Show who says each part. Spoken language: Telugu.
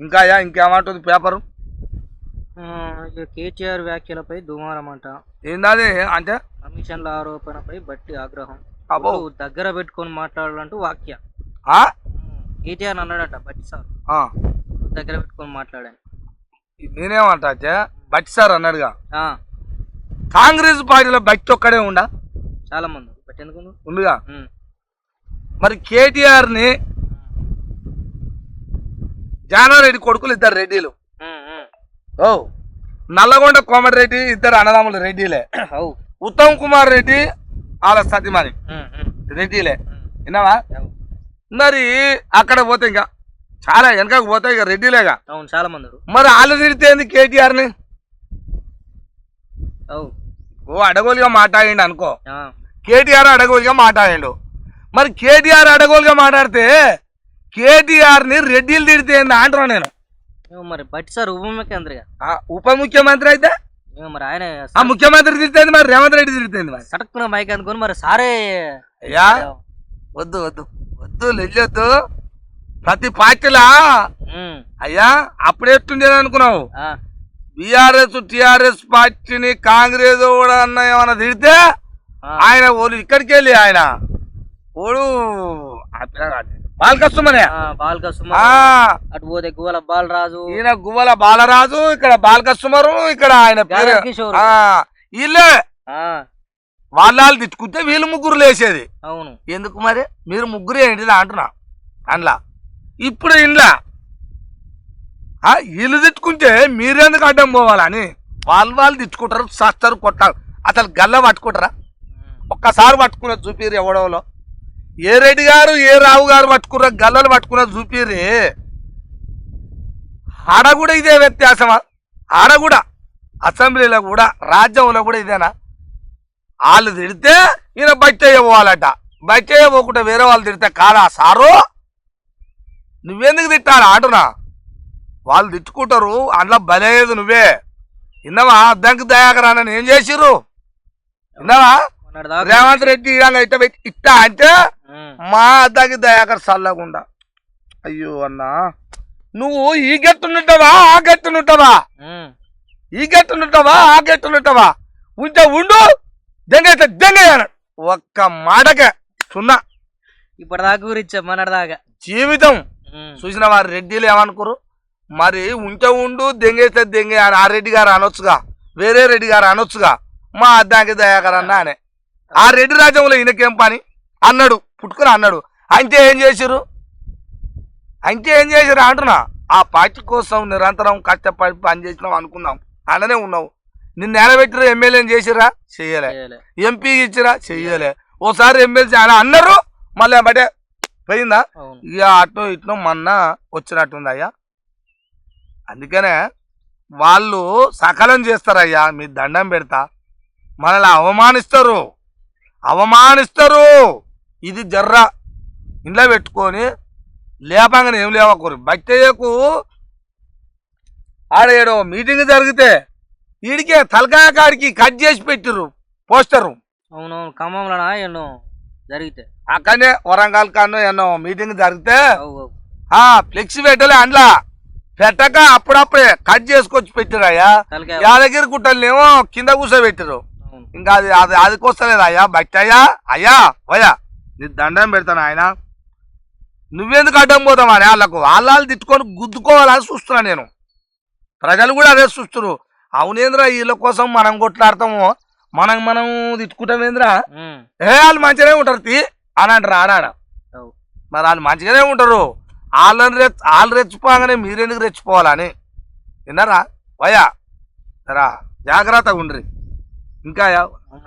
Speaker 1: ఇంకా యా ఇంకేమంటుంది పేపరు?
Speaker 2: కేటీఆర్ వ్యాఖ్యలపై దుమారమంట.
Speaker 1: ఏందది? అంటే?
Speaker 2: కమిషన్ల ఆరోపణపై బట్టి ఆగ్రహం.
Speaker 1: అబ్బో.
Speaker 2: దగ్గర పెట్టుకొని మాట్లాడాలంటూ వాక్య? కేటీఆర్ అన్నాడట బట్టి సార్. దగ్గర పెట్టుకొని మాట్లాడాను.
Speaker 1: నేనేమంటా అంటే బట్టి సార్ అన్నాడుగా. కాంగ్రెస్ పార్టీలో బట్టి ఒక్కడే ఉండా?
Speaker 2: చాలా మంది. బట్టి ఎందుకు
Speaker 1: ఉందిగా మరి కేటీఆర్ని జానారెడ్డి కొడుకులు ఇద్దరు రెడ్డిలు. ఓ నల్లగొండ కోమటిరెడ్డి ఇద్దరు అన్నదమ్ములు రెడ్డిలే. ఉత్తమ్ కుమార్ రెడ్డి వాళ్ళ
Speaker 2: ఉమ్,
Speaker 1: రెడ్డిలే. విన్నావా. మరి అక్కడ పోతే ఇంకా చాలా వెనకకు పోతే ఇక రెడ్డిలేగా.
Speaker 2: అవును చాలా మంది.
Speaker 1: మరి వాళ్ళు తిడితేంది కేటీఆర్ని?
Speaker 2: అవు
Speaker 1: ఓ అడగోలుగా మాట్లాడిండు అనుకో. కేటీఆర్ అడగోలుగా మాట్లాడిండు. మరి కేటీఆర్ అడగోలుగా మాట్లాడితే కేటీఆర్ని రెడ్డిలు తిడితే అంటున్నా నేను.
Speaker 2: మరి బట్టి సార్ ఉప ముఖ్యమంత్రిగా.
Speaker 1: ఆ ఉప ముఖ్యమంత్రి అయితే?
Speaker 2: మరి ఆయన
Speaker 1: ఆ ముఖ్యమంత్రి తిడితేంది మరి? రేవంత్ రెడ్డి తిడితేంది మరి?
Speaker 2: సటక్కున మైక్ అందుకొని మరి సారే
Speaker 1: అయ్యా వద్దు వద్దు వద్దు లెల్లొద్దు ప్రతి పార్టీలా? అయ్యా అప్పుడు ఎట్టుండేది అనుకున్నావు? బీఆర్ఎస్ టిఆర్ఎస్ పార్టీని కాంగ్రెస్ కూడా అన్న ఏమన్నా తిడితే ఆయన ఓళ్ళు ఇక్కడికి వెళ్ళి ఆయన. ఓడు ఆ,
Speaker 2: అటు పోతే గువ్వల బాలరాజు.
Speaker 1: ఈయన గువ్వల బాలరాజు ఇక్కడ బాలకృష్ణమరు ఇక్కడ ఆయన వీళ్ళే వాళ్ళ తిట్టుకుంటే వీళ్ళు ముగ్గురు లేచేది.
Speaker 2: అవును.
Speaker 1: ఎందుకు మరి? మీరు ముగ్గురు ఏంటిది అంటున్నా. అందులో ఇప్పుడు ఇండ్లా. ఆ, వీళ్ళు తిట్టుకుంటే మీరెందుకు అడ్డం పోవాలని? వాళ్ళు వాళ్ళు తిట్టుకుంటారు సస్తారు కొట్టారు అసలు గల్ల పట్టుకుంటారా? ఒక్కసారి పట్టుకున్న చూపిరి ఎవడోలో. ఏ రెడ్డి గారు ఏ రావు గారు పట్టుకున్న గల్లలు పట్టుకున్న చూపిరి ఆడ కూడా ఇదే వ్యత్యాసమా? ఆడ కూడా. అసెంబ్లీలో కూడా రాజ్యంలో కూడా ఇదేనా? వాళ్ళు తిడితే ఈయన బయట పోవాలట. బయట పోకుండా వేరే వాళ్ళు తిడితే కాదా సారు? నువ్వెందుకు తిట్టాలి? ఆటనా వాళ్ళు తిట్టుకుంటారు. అందులో బలేదు నువ్వే. విన్నావా? అద్దంకి దయాకర్ ఏం చేసిర్రు?
Speaker 2: దాకా
Speaker 1: రేవంత్ రెడ్డి ఇట్ట పెట్టి ఇట్ట అంటే మా అద్దకి దయాకర్ చల్లకుండా అయ్యో అన్నా నువ్వు ఈ గట్టునుంటావా ఆ గట్టునుంటావా ఈ గట్టునుంటావా ఆ గట్టునుంటావా ఉంటే ఉండు దెంగైతే దెంగయ్యాను ఒక్క మాటకే సున్నా.
Speaker 2: ఇప్పటిదాకా గురించి మొన్నటి దాకా
Speaker 1: జీవితం చూసిన వారు రెడ్డిలు ఏమనుకోరు మరి ఉంటే ఉండు దెంగేస్తే దెంగే అని ఆ రెడ్డి గారు అనొచ్చుగా వేరే రెడ్డి గారు అనొచ్చుగా మా అద్దాకి దయాకర్ అన్న అనే. ఆ రెడ్డి రాజ్యంలో ఈయనకేం పని? అన్నాడు. పుట్టుకుని అన్నాడు. అంటే ఏం చేసిరు అంటే ఏం చేసిరు అంటున్నా. ఆ పార్టీ కోసం నిరంతరం కష్టపడి పని చేసినాం అనుకుందాం అలానే ఉన్నావు. నిన్ను నిలబెట్టిరు ఎమ్మెల్యేని చేసిరా చెయ్యలే.
Speaker 2: చేయలే.
Speaker 1: ఎంపీ ఇచ్చిరా చెయ్యలే. ఓసారి ఎమ్మెల్సీ ఆయన అన్నారు. మళ్ళీ బట్టే పోయిందా? ఇక అటు ఇటు మొన్న వచ్చినట్టుంది అయ్యా అందుకనే వాళ్ళు సకలం చేస్తారయ్యా మీ దండం పెడతా. మనల్ని అవమానిస్తారు. అవమానిస్తారు. ఇది జర్ర. ఇంట్లో పెట్టుకొని లేపంగానే ఏం లేవకూరు బట్టయ్యకు ఆడ ఏడో మీటింగ్ జరిగితే ఈడికే తలకాయ కాడికి కట్ చేసి పెట్టిర్రు పోస్టరు.
Speaker 2: అవునవును ఖమ్మంలోనా ఎన్నో జరిగితే?
Speaker 1: అక్కడనే వరంగల్ కాను ఎన్నో మీటింగ్ జరిగితే ఫ్లెక్సీ పెట్టలే అండ్లా. పెట్టక అప్పుడప్పుడే కట్ చేసుకొచ్చి పెట్టిరయ్యా. యాదగిరి గుట్టలనేమో కింద కూర్చోబెట్టిరు
Speaker 2: అవును.
Speaker 1: ఇంకా అది అది అది కొస్తలేదు అయ్యా బట్టి అయ్యా అయ్యా పోయా. నీ దండం పెడతాను ఆయన. నువ్వెందుకు అడ్డం పోతావు అని వాళ్ళకు? వాళ్ళ తిట్టుకొని గుద్దుకోవాలని చూస్తున్నా నేను. ప్రజలు కూడా అదే చూస్తున్నారు. అవునేంద్రా వీళ్ళ కోసం మనం కొట్లాడతాము? మనం మనం తిట్టుకుంటామేంద్రా? ఏ వాళ్ళు మంచిగానే ఉంటారు తీ. అని అంటారు
Speaker 2: అవు.
Speaker 1: మరి వాళ్ళు మంచిగానే ఉంటారు. వాళ్ళని రెచ్ వాళ్ళు రెచ్చిపోగానే మీరెందుకు రెచ్చిపోవాలని? విన్నారా? వయా రా జాగ్రత్తగా ఉండ్రి. ఇంకా